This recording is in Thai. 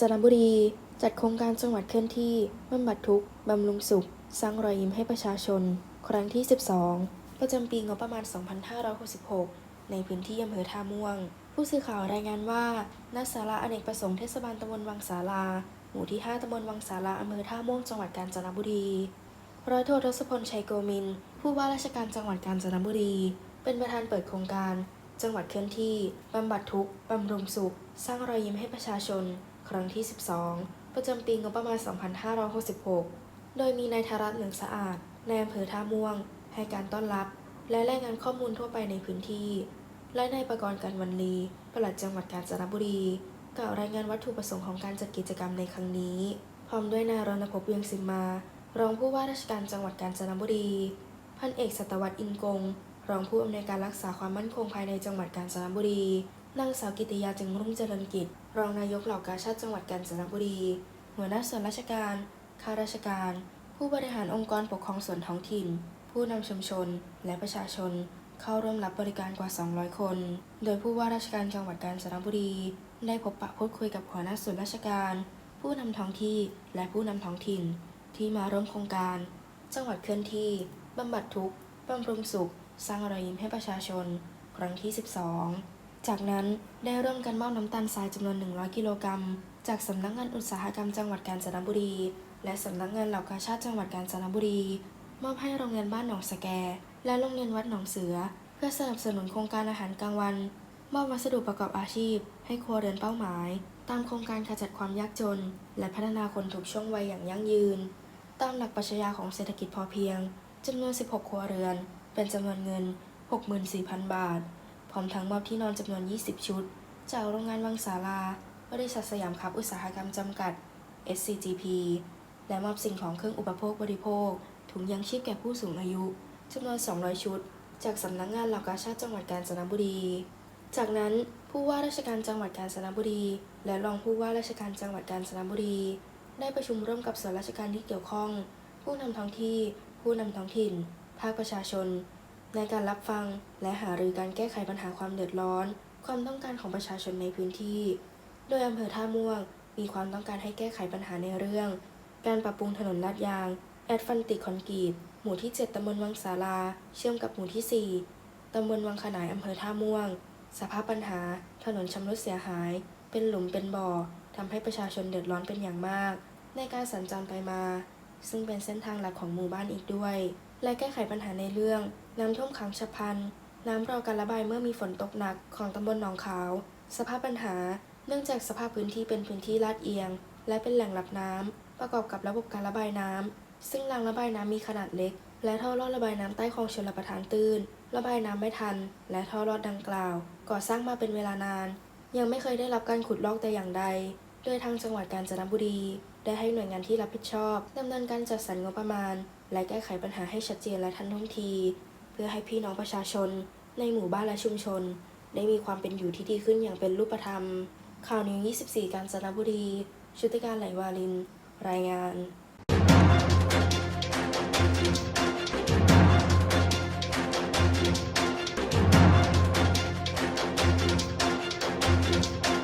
จนบุรี จัดโครงการจังหวัดเคลื่อนที่บำบัดทุกข์บำรุงสุข สร้างรอยยิ้มให้ประชาชน ครั้งที่ 12 ประจำปีงบประมาณ 2566 ในพื้นที่อำเภอท่าม่วง ผู้สื่อข่าวรายงานว่าณศาลาอเนกประสงค์เทศบาลตำบลวังสาลา หมู่ที่ 5ตำบลวังสาลาอำเภอท่าม่วงจังหวัดกาญจนบุรีร้อยโททศพลชัยโกมิน ผู้ว่าราชการจังหวัดกาญจนบุรี เป็นประธานเปิดโครงการ จังหวัดเคลื่อนที่บำบัดทุกข์บำรุงสุข สร้างรอยยิ้มให้ประชาชน ครั้งที่ 12 ประจำปีงบประมาณ 2566 โดยมีนายธารัตน์เหลืองสะอาดนายอำเภอท่าม่วง ให้การต้อนรับ และรายงานข้อมูลทั่วไปในพื้นที่ และนายประกรณ์กันวันลีปลัดจังหวัดกาญจนบุรี กล่าวรายงานวัตถุประสงค์ของการจัดกิจกรรมในครั้งนี้ พร้อมด้วยนายรณพเวียงสิมมา รองผู้ว่าราชการจังหวัดกาญจนบุรี พันเอกสัตวัตอินกง รองผู้อำนวยการรักษาความมั่นคงภายในจังหวัดกาญจนบุรี นางสาวกิติยาจึงรุ่งเจริญกิจ รองนายกเหล่ากาชาติจังหวัดกาญจนบุรี หัวหน้าส่วนราชการ ข้าราชการ ผู้บริหารองค์กรปกครองส่วนท้องถิ่น ผู้นำชุมชน และประชาชน เข้าร่วมรับบริการกว่า 200 คน โดยผู้ว่าราชการจังหวัดกาญจนบุรี ได้พบปะพูดคุยกับหัวหน้าส่วนราชการ ผู้นำท้องที่และผู้นำท้องถิ่น ที่มาร่วมโครงการ จังหวัดเคลื่อนที่บำบัดทุกข์บำรุงสุข สร้างรอยยิ้มให้ประชาชน ครั้งที่ 12 จากนั้นได้ร่วมกันมอบน้ำตาลทรายจำนวน 100 กิโลกรัม จากสำนักงานอุตสาหกรรมจังหวัดกาญจนบุรี และสำนักงานเหล่ากาชาติจังหวัดกาญจนบุรี มอบให้โรงเรียนบ้านหนองสแก และโรงเรียนวัดหนองเสือ เพื่อสนับสนุนโครงการอาหารกลางวัน มอบวัสดุประกอบอาชีพ ให้ครัวเรือนเป้าหมาย ตามโครงการขจัดความยากจน และพัฒนาคนทุกช่วงวัยอย่างยั่งยืน ตามหลักปรัชญาของเศรษฐกิจพอเพียงจำนวน 16 ครัวเรือน เป็นจำนวนเงิน 64,000 บาท ร้อมทั้งมอบที่นอนจำนวน 20 ชุด จากโรงงานวังสาราบริษัทสยามคับอุตสาหกรรมจำกัด SCGP และมอบสิ่งของเครื่องอุปโภคบริโภค ถุงยางชีพแก่ผู้สูงอายุจำนวน 200 ชุด จากสำนักงานเหล่ากาชาติจังหวัดกาญจนบุรี จากนั้นผู้ว่าราชการจังหวัดกาญจนบุรี และรองผู้ว่าราชการจังหวัดกาญจนบุรี ได้ประชุมร่วมกับส่วนราชการที่เกี่ยวข้อง ผู้นำท้องที่ ผู้นำท้องถิ่น ภาคประชาชน ในการรับฟังและหารือการแก้ไขปัญหาความเดือดร้อน ความต้องการของประชาชนในพื้นที่ โดยอำเภอท่าม่วง มีความต้องการให้แก้ไขปัญหาในเรื่อง การปรับปรุงถนนลาดยางแอดฟันติคอนกรีต หมู่ที่ 7ตำบลวังสาลา เชื่อมกับหมู่ที่ 4ตำบลวังขนายอำเภอท่าม่วง สภาพปัญหา ถนนชำรุดเสียหาย เป็นหลุมเป็นบ่อทำให้ประชาชนเดือดร้อนเป็นอย่างมาก ในการสัญจรไปมา ซึ่งเป็นเส้นทางหลักของหมู่บ้านอีกด้วย และแก้ไขปัญหาในเรื่อง น้ำท่วมขังฉับพลัน น้ำรอการระบายเมื่อมีฝนตกหนักของตำบลหนองขาว สภาพปัญหา เนื่องจากสภาพพื้นที่เป็นพื้นที่ลาดเอียง และเป็นแหล่งรับน้ำประกอบกับระบบการระบายน้ำซึ่งรางระบายน้ำมีขนาดเล็ก และท่อรอดระบายน้ำใต้คลองชลประทานตื้น ระบายน้ำไม่ทัน และท่อรอดดังกล่าว ก่อสร้างมาเป็นเวลานาน ยังไม่เคยได้รับการขุดลอกแต่อย่างใด โดยทางจังหวัดกาญจนบุรี ได้ให้หน่วยงานที่รับผิดชอบดำเนินการจัดสรรงบประมาณ และแก้ไขปัญหาให้ชัดเจนและทันท่วงที เพื่อให้พี่น้องประชาชน ในหมู่บ้านและชุมชน ได้มีความเป็นอยู่ที่ดีขึ้นอย่างเป็นรูปธรรม ข่าวนิว 24 กาญจนบุรีชุติการไหลวาลิน รายงาน